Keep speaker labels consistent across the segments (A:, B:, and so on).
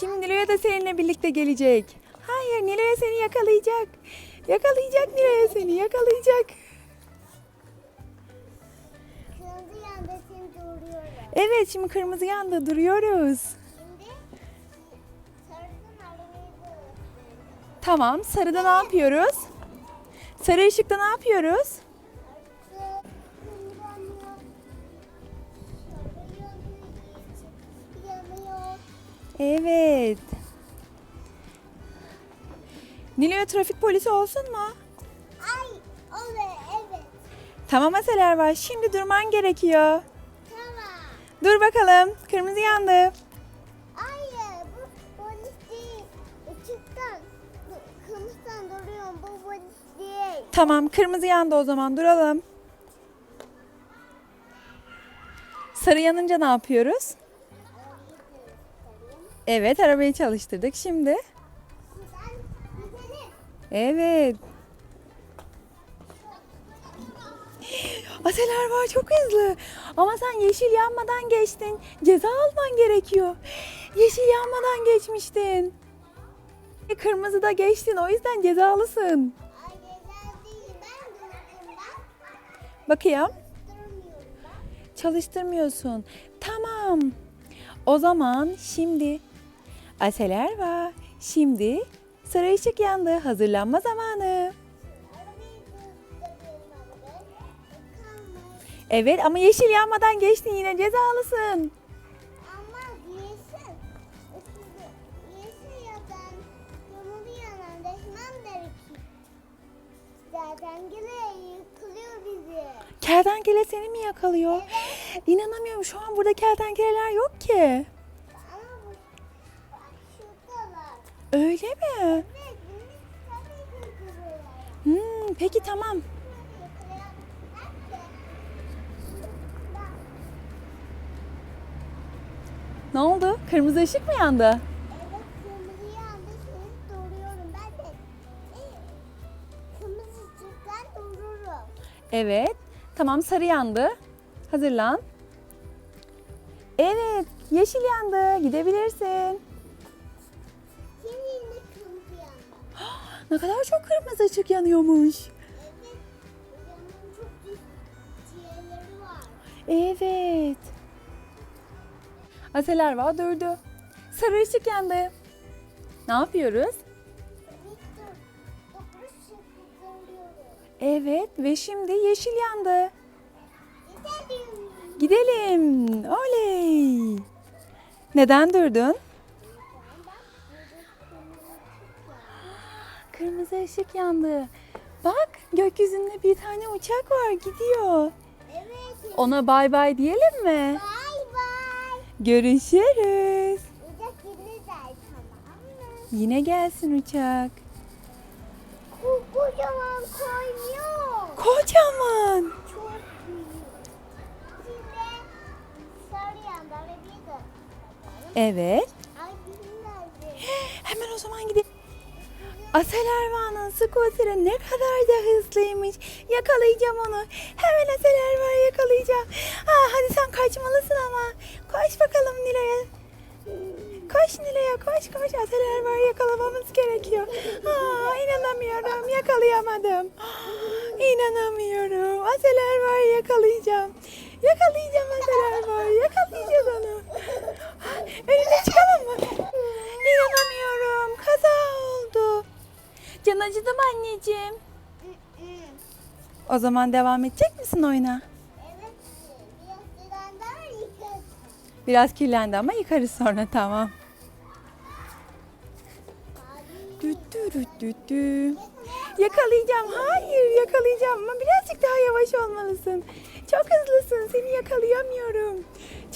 A: Şimdi Nilo'ya da seninle birlikte gelecek. Hayır Nilo'ya seni yakalayacak. Yakalayacak Nilo'ya seni yakalayacak.
B: Kırmızı yanda şimdi duruyorum.
A: Evet şimdi kırmızı yanda duruyoruz.
B: Şimdi sarıdan arabayı bırakıyorum.
A: Tamam sarıda ne yapıyoruz? Sarı ışıkta ne yapıyoruz? Evet. Nilo'ya trafik polisi olsun mu?
B: Ay o da evet.
A: Tamam Aseler var. Şimdi durman gerekiyor.
B: Tamam.
A: Dur bakalım. Kırmızı yandı.
B: Hayır bu polis değil. Işıktan. Kırmızıdan duruyorum. Bu polis değil.
A: Tamam kırmızı yandı o zaman duralım. Sarı yanınca ne yapıyoruz? Evet arabayı çalıştırdık şimdi. Evet. Aseler var çok hızlı. Ama sen yeşil yanmadan geçtin. Ceza alman gerekiyor. Yeşil yanmadan geçmiştin. Kırmızıda geçtin o yüzden cezalısın. Bakayım. Çalıştırmıyorsun. Tamam. O zaman şimdi Aseler var. Şimdi sarı ışık yandı. Hazırlanma zamanı. Evet ama yeşil yanmadan geçtin yine cezalısın.
B: Ama yeşil. Yeşil yadan kırmızı yanan değişmem gerekiyor. Zaten gene yıkılıyor bizi.
A: Kertenkele seni mi yakalıyor? İnanamıyorum şu an burada kertenkeleler yok ki. Öyle mi? Hmm, peki tamam. Ne oldu? Kırmızı ışık mı yandı?
B: Evet kırmızı yandı şimdi duruyorum ben de. e, Kırmızı ışıktan dururum.
A: Evet. Tamam sarı yandı. Hazırlan. Evet yeşil yandı. Gidebilirsin. Ne kadar çok kırmızı ışık yanıyormuş.
B: Evet.
A: Aseler var durdu. Sarı ışık yandı. Ne yapıyoruz? Evet ve şimdi yeşil yandı.
B: Gidelim.
A: Gidelim. Oley. Neden durdun? Kırmızı ışık yandı. Bak gökyüzünde bir tane uçak var gidiyor.
B: Evet.
A: Ona bay bay diyelim mi?
B: Bay bay.
A: Görüşürüz.
B: Uçak gidiyor tamam mı?
A: Yine gelsin uçak.
B: Kocaman koymuyor.
A: Kocaman.
B: Çok büyük. Şimdi sarı yanda ve bir de.
A: Evet.
B: Ay dinlerdi.
A: Hemen o zaman gidelim. Asel Ervan'ın skuteri ne kadar da hızlıymış. Yakalayacağım onu. Hemen Asel Ervan'ı yakalayacağım. Aa, hadi sen kaçmalısın ama. Koş bakalım Nilay'a. Koş Nilay'a koş koş. Asel Ervan'ı yakalamamız gerekiyor. Aa, inanamıyorum yakalayamadım. Aa, İnanamıyorum. Asel Ervan'ı yakalayacağım. Yakalayacağım Asel Ervan'ı. Yakalayacağız onu. Önüne çıkalım mı? İnanamıyorum. Can acıdı mı anneciğim? O zaman devam edecek misin oyuna?
B: Evet. Biraz
A: kirlendi ama yıkarız sonra tamam.
B: Hadi.
A: Dü dü dü dü dü. Yakalayacağım. Hayır yakalayacağım ama birazcık daha yavaş olmalısın. Çok hızlısın. Seni yakalayamıyorum.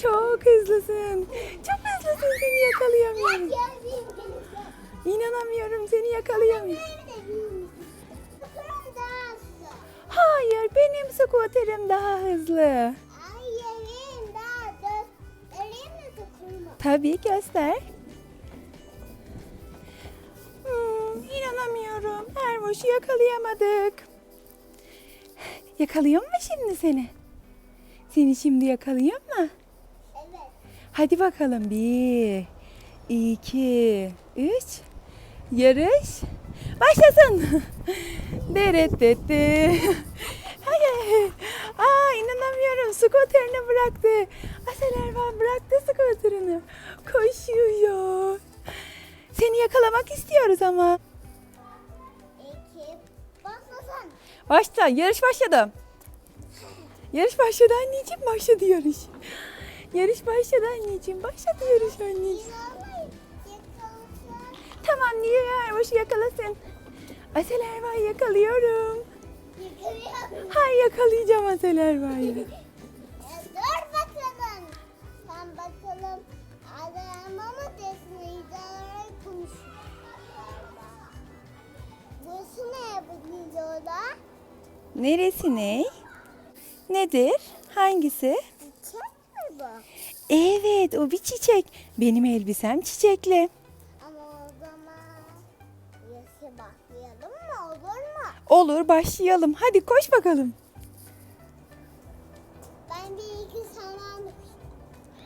A: Çok hızlısın. Çok hızlısın. Seni yakalayamıyorum. İnanamıyorum. Seni yakalayamıyorum. Hayır benim skuterim daha hızlı. Tabii göster. Hmm, inanamıyorum. Ermoş'u yakalayamadık. Yakalayayım mı şimdi seni? Seni şimdi yakalayayım mı?
B: Evet.
A: Hadi bakalım. Bir, iki, üç. Yarış başlasın. Deret detti. Hayır. Aa inanamıyorum. Skuterini bıraktı. Asel Ervan bıraktı skuterini. Koşuyor. Seni yakalamak istiyoruz ama. Başla. Yarış başladı. Yarış başladı anneciğim. Başladı yarış. Yarış başladı anneciğim. Başladı yarış anneciğim. Tamam niye Erbaş'ı yakalasın. Asel Erva'yı yakalıyorum.
B: Yakalayalım.
A: Hay yakalayacağım Asel Erva'yı.
B: E, Dur bakalım. Sen bakalım. Adama mı desin? İdare konuşuyor. Burası ne biliyorlar?
A: Neresi ne? Nedir? Hangisi?
B: Çiçek mi bu?
A: Evet o bir çiçek. Benim elbisem çiçekli.
B: Olur
A: başlayalım. Hadi koş bakalım.
B: Ben bir iki sana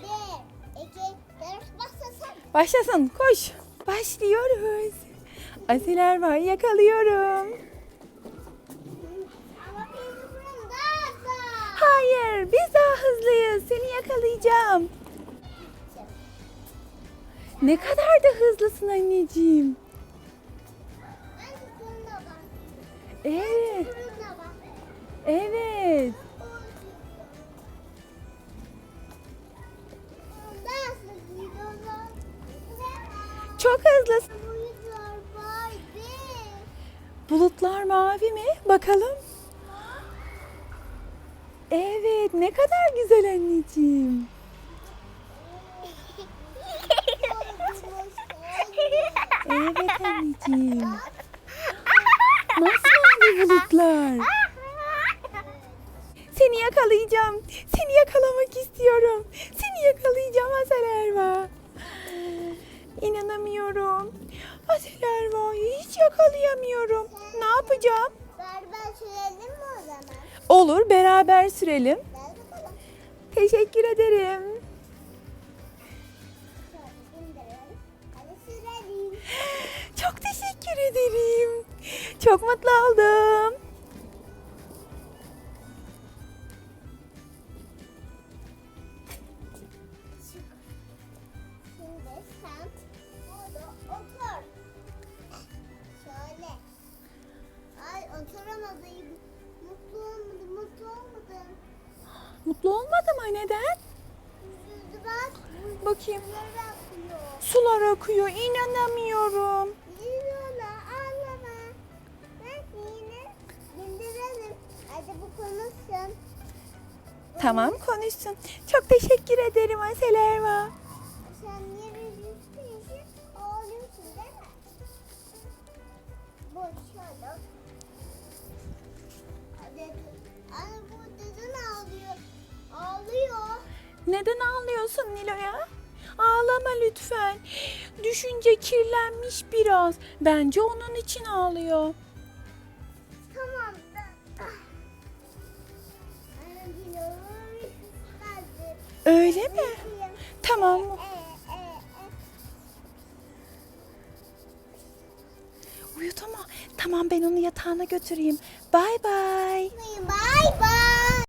B: bir iki yarış başlasın.
A: Başlasın koş. Başlıyoruz. Asel Erva'yı yakalıyorum.
B: Ama benim buram daha da.
A: Hayır biz daha hızlıyız. Seni yakalayacağım. Ne kadar da hızlısın anneciğim. Evet. Evet. Çok hızlısın. Bulutlar mavi mi? Bakalım. Evet, ne kadar güzel anneciğim. Evet anneciğim. Masmavi bulutlar. Seni yakalayacağım. Seni yakalamak istiyorum. Seni yakalayacağım Asel Erva. İnanamıyorum. Asel Erva'yı hiç yakalayamıyorum. Ne yapacağım?
B: Berber sürelim mi o zaman?
A: Olur, beraber sürelim. Teşekkür ederim. Çok teşekkür ederim. Çok mutlu oldum. Neden? Bakayım. Sular akıyor. İnanamıyorum. Tamam konuşsun. Çok teşekkür ederim Asel
B: Neden
A: ağlıyorsun Nilo'ya? Ağlama lütfen. Düşünce kirlenmiş biraz. Bence onun için ağlıyor.
B: Tamam. Ah.
A: Öyle mi? Tamam.
B: Ee, e, e.
A: Uyudu mu? Tamam ben onu yatağına götüreyim. Bay bay.
B: Bye bye.